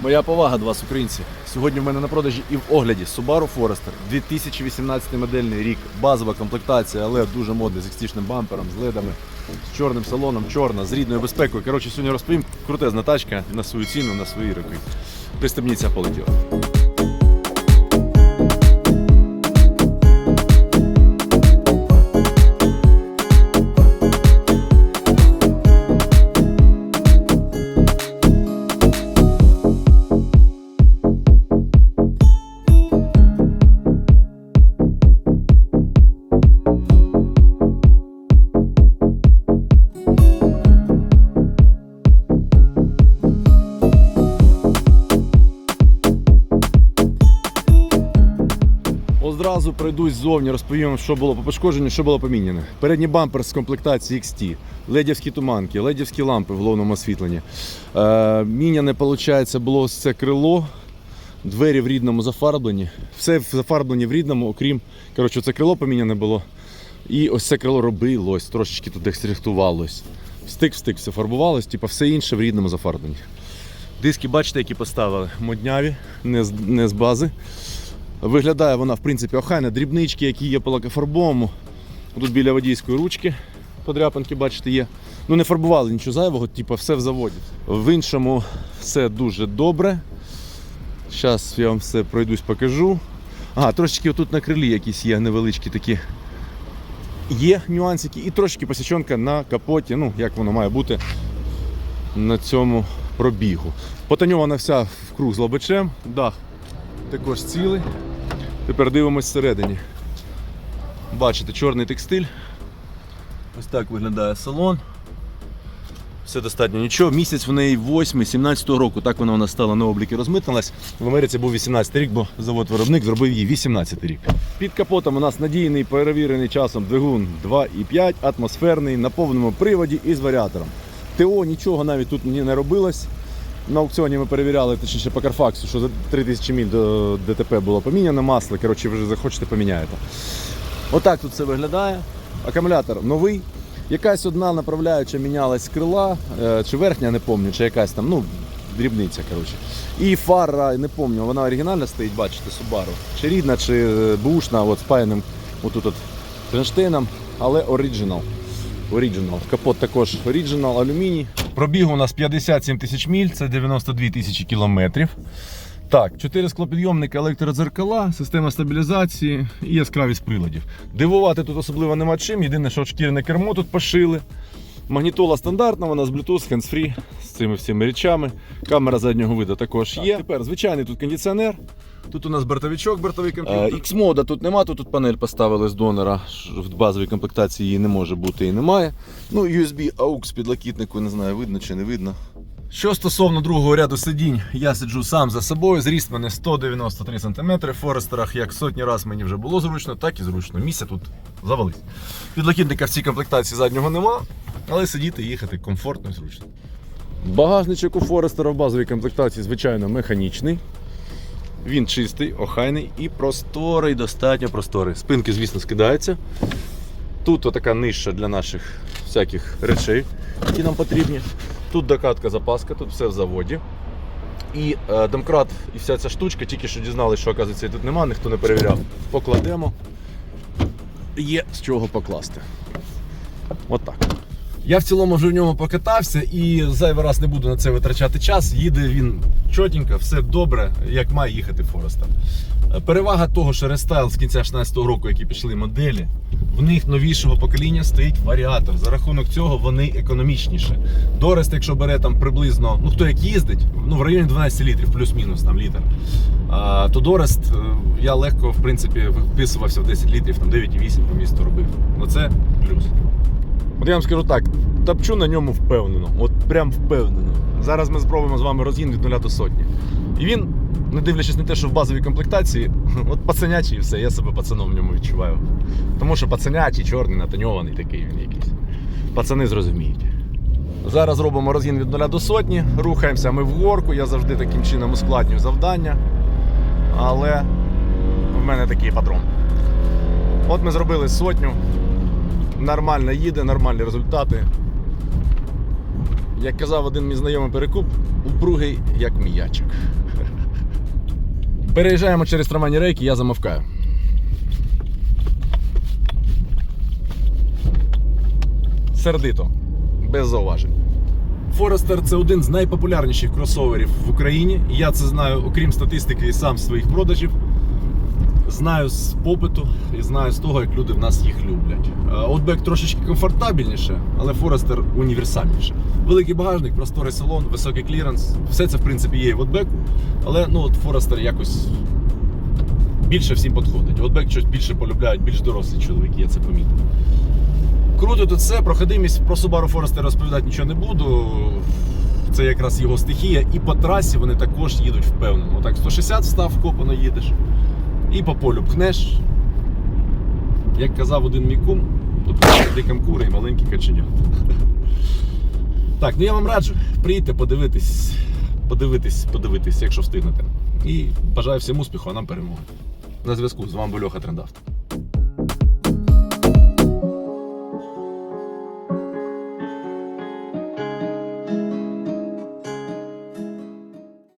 Моя повага до вас, українці. Сьогодні в мене на продажі і в огляді Subaru Forester 2018 модельний рік, базова комплектація, але дуже модний з екстічним бампером, з ледами, з чорним салоном, чорна, з рідною безпекою. Коротше, сьогодні розповім крутезна тачка на свою ціну, на свої роки. Пристебніться, полетіло. Одразу пройдусь ззовні, розповім, що було по пошкодженню, що було поміняно. Передній бампер з комплектації XT, ледівські туманки, ледівські лампи в головному освітленні. Е, міняне, виходить, було це крило, двері в рідному зафарблені. Все зафарблені в рідному, окрім коротше, це крило поміняне було. І ось це крило робилось, трошечки тут екстрихтувалось. Стик в стик все фарбувалось, типу все інше в рідному зафарбленні. Диски, бачите, які поставили модняві, не з, не з бази. Виглядає вона, в принципі, охайна. Дрібнички, які є по лакофарбовому. Тут біля водійської ручки подряпинки, бачите, є. Ну не фарбували нічого зайвого, типу все в заводі. В іншому все дуже добре. Зараз я вам все пройдусь, покажу. Ага, трошечки тут на крилі якісь є невеличкі такі. Є нюансики і трошки посічонка на капоті, ну як воно має бути на цьому пробігу. Потоньована вся в круг з лобачем, дах також цілий. Тепер дивимось всередині. Бачите, чорний текстиль. Ось так виглядає салон. Все достатньо нічого. Місяць в неї 8 17 року. Так вона у нас стала на обліки розмитнилась. В Америці був 18 рік, бо завод-виробник зробив її 18 рік. Під капотом у нас надійний перевірений часом двигун 2,5, атмосферний на повному приводі і з варіатором. ТО нічого навіть тут не робилось. На аукціоні ми перевіряли, точніше по Карфаксу, що за 3000 міль до ДТП було поміняно масло. Коротше, вже захочете поміняєте. Отак тут все виглядає. Акумулятор новий. Якась одна направляюча мінялась крила, е, чи верхня, не пам'ятаю, чи якась там, ну, дрібниця. коротше. І фара, не пам'ятаю, вона оригінальна стоїть, бачите, Subaru. Чи рідна, чи е, бушна, от спаяним отут от кронштейном, але оригінал. Оригінал. Капот також оригінал, алюміній. Пробіг у нас 57 тисяч міль, це 92 тисячі кілометрів. Так, 4 склопідйомника, електродзеркала, система стабілізації і яскравість приладів. Дивувати тут особливо нема чим. Єдине, що шкірне кермо тут пошили. Магнітола стандартна, вона з Bluetooth, hands-free, з цими всіми речами. Камера заднього виду також є. Тепер звичайний тут кондиціонер. Тут у нас бортовичок, бортовий комп'ютер. X-мода тут нема, тут, тут панель поставили з донора. В базовій комплектації її не може бути і немає. Ну, USB AUX підлокітнику, не знаю, видно чи не видно. Що стосовно другого ряду сидінь, я сиджу сам за собою. Зріст мене 193 см. В Форестерах як сотні раз мені вже було зручно, так і зручно. Місця тут завались. Підлокітника в цій комплектації заднього нема, але сидіти і їхати комфортно і зручно. Багажничок у Форестера в базовій комплектації, звичайно, механічний. Він чистий, охайний і просторий, достатньо просторий. Спинки, звісно, скидаються. Тут така нижча для наших всяких речей, які нам потрібні. Тут докатка запаска, тут все в заводі. І е, домкрат і вся ця штучка, тільки що дізналися, що оказується тут нема, ніхто не перевіряв. Покладемо. Є з чого покласти. Отак. Я в цілому вже в ньому покатався і зайвий раз не буду на це витрачати час. Їде він чотенько, все добре, як має їхати Форестер. Е, Перевага того, що рестайл з кінця 16-го року, які пішли моделі, в них новішого покоління стоїть варіатор. За рахунок цього вони економічніше. Дорест, якщо бере там приблизно, ну хто як їздить, ну в районі 12 літрів, плюс-мінус там літр. А, то Дорест е, я легко в принципі вписувався в 10 літрів, там 9,8 по місту робив. Ну це плюс. От я вам скажу так, топчу на ньому впевнено. От прям впевнено. Зараз ми спробуємо з вами розгін від 0 до сотні. І він, не дивлячись на те, що в базовій комплектації, от пацанячий і все, я себе пацаном в ньому відчуваю. Тому що пацанячий, чорний, натоньований такий він якийсь. Пацани зрозуміють. Зараз робимо розгін від 0 до сотні, рухаємося ми в горку, я завжди таким чином ускладнюю завдання. Але в мене такий патрон. От ми зробили сотню. Нормально їде, нормальні результати. як казав один мій знайомий перекуп, упругий як м'ячик. Переїжджаємо через трамвайні рейки, я замовкаю. Сердито, без зауважень. Форестер це один з найпопулярніших кросоверів в Україні. Я це знаю, окрім статистики і сам своїх продажів. Знаю з попиту і знаю з того, як люди в нас їх люблять. Outback трошечки комфортабельніше, але Forester універсальніше. Великий багажник, просторий салон, високий кліренс. Все це в принципі є в Outback, але ну от Forester якось більше всім підходить. Outback щось більше полюбляють, більш дорослі чоловіки, я це помітив. Круто тут все, проходимість про Subaru Forester розповідати нічого не буду. Це якраз його стихія. І по трасі вони також їдуть впевнено. Отак 160 став, вкопано їдеш. І по полю пхнеш. Як казав один мій кум, тут дикам кури і маленькі каченята. Так, ну я вам раджу, приїдьте подивитись, подивитись, подивитись, якщо встигнете. І бажаю всім успіху, а нам перемоги. На зв'язку з вами був Льоха Трендавт.